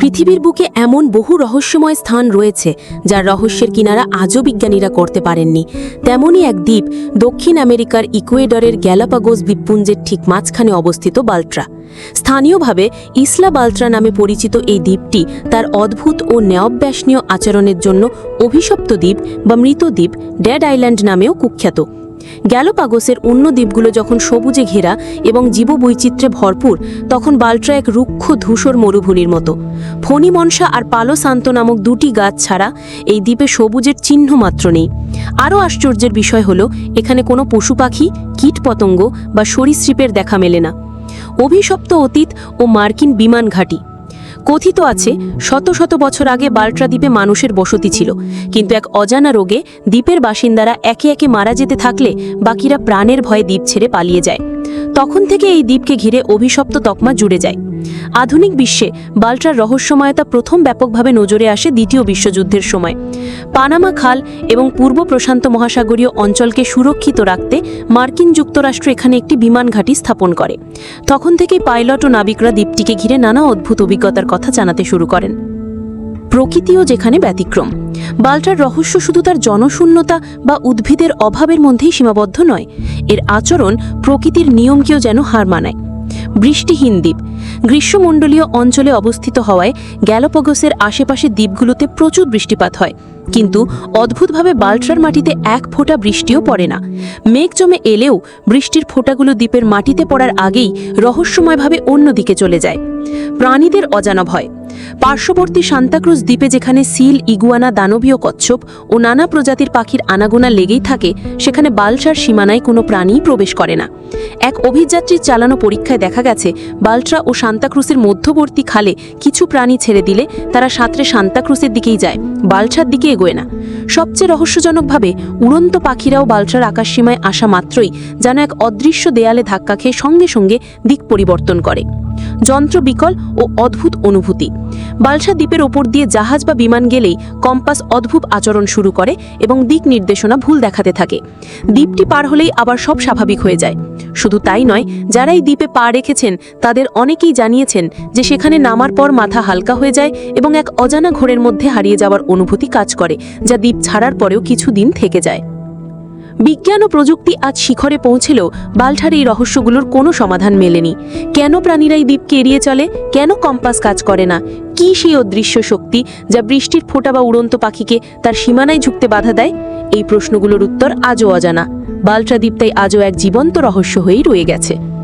পৃথিবীর বুকে এমন বহু রহস্যময় স্থান রয়েছে, যার রহস্যের কিনারা আজও বিজ্ঞানীরা করতে পারেননি। তেমনই এক দ্বীপ, দক্ষিণ আমেরিকার ইকুয়েডরের গ্যালাপাগোস দ্বীপপুঞ্জের ঠিক মাঝখানে অবস্থিত বাল্ট্রা। স্থানীয়ভাবে ইসলা বাল্ট্রা নামে পরিচিত এই দ্বীপটি তার অদ্ভুত ও ন্যায়ব্যাসনীয় আচরণের জন্য অভিশপ্ত দ্বীপ বা মৃত দ্বীপ, ড্যাড আইল্যান্ড নামেও কুখ্যাত। গ্যালোপাগোসের অন্য দ্বীপগুলো যখন সবুজে ঘেরা এবং জীববৈচিত্র্যে ভরপুর, তখন বাল্ট্রা এক রুক্ষ ধূসর মরুভূমির মতো। ফণিমনসা আর পালো শান্ত নামক দুটি গাছ ছাড়া এই দ্বীপে সবুজের চিহ্ন মাত্র নেই। আরও আশ্চর্যের বিষয় হলো, এখানে কোনো পশু পাখি কীটপতঙ্গ বা সরীসৃপের দেখা মেলে না। অভিশপ্ত অতীত ও মার্কিন বিমান ঘাঁটি। কথিত আছে, শত শত বছর আগে বাল্ট্রা দ্বীপে মানুষের বসতি ছিল। কিন্তু এক অজানা রোগে দ্বীপের বাসিন্দারা একে একে মারা যেতে থাকলে বাকিরা প্রাণের ভয়ে দ্বীপ ছেড়ে পালিয়ে যায়। তখন থেকে এই দ্বীপকে ঘিরে অভিশপ্ত তকমা জুড়ে যায়। আধুনিক বিশ্বে বাল্ট্রার রহস্যময়তা প্রথম ব্যাপকভাবে নজরে আসে দ্বিতীয় বিশ্বযুদ্ধের সময়। পানামা খাল এবং পূর্ব প্রশান্ত মহাসাগরীয় অঞ্চলকে সুরক্ষিত রাখতে মার্কিন যুক্তরাষ্ট্র এখানে একটি বিমান ঘাঁটি স্থাপন করে। তখন থেকেই পাইলট ও নাবিকরা দ্বীপটিকে ঘিরে নানা অদ্ভুত অভিজ্ঞতার কথা জানাতে শুরু করেন। প্রকৃতিও যেখানে ব্যতিক্রম। বাল্টার রহস্য শুধু তার জনশূন্যতা বা উদ্ভিদের অভাবের মধ্যেই সীমাবদ্ধ নয়, এর আচরণ প্রকৃতির নিয়মকেও যেন হার মানায়। বৃষ্টিহীন দ্বীপ, গ্রীষ্মমণ্ডলীয় অঞ্চলে অবস্থিত হওয়ায় গ্যালোপগসের আশেপাশে দ্বীপগুলোতে প্রচুর বৃষ্টিপাত হয়। কিন্তু অদ্ভুতভাবে বাল্ট্রার মাটিতে এক ফোঁটা বৃষ্টিও পড়ে না। মেঘ জমে এলেও বৃষ্টির ফোঁটাগুলো দ্বীপের মাটিতে পড়ার আগেই রহস্যময়ভাবে অন্যদিকে চলে যায়। প্রাণীদের অজানা ভয় পার্শ্ববর্তী সান্তাক্রুজ দ্বীপে যেখানে সিল, ইগুয়ানা, দানবীয় কচ্ছপ ও নানা প্রজাতির পাখির আনাগোনা লেগেই থাকে, সেখানে বালসার সীমানায় কোনো প্রাণীই প্রবেশ করে না। এক অভিযাত্রীর চালানো পরীক্ষায় দেখা গেছে বাল্ট্রা ও সান্তাক্রুসের মধ্যবর্তী খালে কিছু প্রাণী ছেড়ে দিলে তারা সাঁতরে সান্তাক্রুসের দিকেই যায়, বালছার দিকে এগোয় না। সবচেয়ে রহস্যজনকভাবে উড়ন্ত পাখিরাও বালছার আকাশসীমায় আসা মাত্রই যেন এক অদৃশ্য দেয়ালে ধাক্কা খেয়ে সঙ্গে সঙ্গে দিক পরিবর্তন করে। যন্ত্র বিকল ও অদ্ভুত অনুভূতি। বালসা দ্বীপের ওপর দিয়ে জাহাজ বা বিমান গেলেই কম্পাস অদ্ভুত আচরণ শুরু করে এবং দিক নির্দেশনা ভুল দেখাতে থাকে। দ্বীপটি পার হলেই আবার সব স্বাভাবিক হয়ে যায়। শুধু তাই নয় যারা এই দ্বীপে পা রেখেছেন, তাদের অনেকেই জানিয়েছেন যে সেখানে নামার পর মাথা হালকা হয়ে যায় এবং এক অজানা ঘোরের মধ্যে হারিয়ে যাওয়ার অনুভূতি কাজ করে, যা দ্বীপ ছাড়ার পরেও কিছুদিন থেকে যায়। বিজ্ঞান ও প্রযুক্তি আজ শিখরে পৌঁছেলেও বাল্ঠার এই রহস্যগুলোর কোনো সমাধান মেলেনি। কেন প্রাণীরাই দ্বীপকে এড়িয়ে চলে? কেন কম্পাস কাজ করে না? কি সেই অদৃশ্য শক্তি যা বৃষ্টির ফোঁটা বা উড়ন্ত পাখিকে তার সীমানায় ঝুঁকতে বাধা দেয়? এই প্রশ্নগুলোর উত্তর আজও অজানা। বাল্ট্রা দ্বীপ তাই আজও এক জীবন্ত রহস্য হয়েই রয়ে গেছে।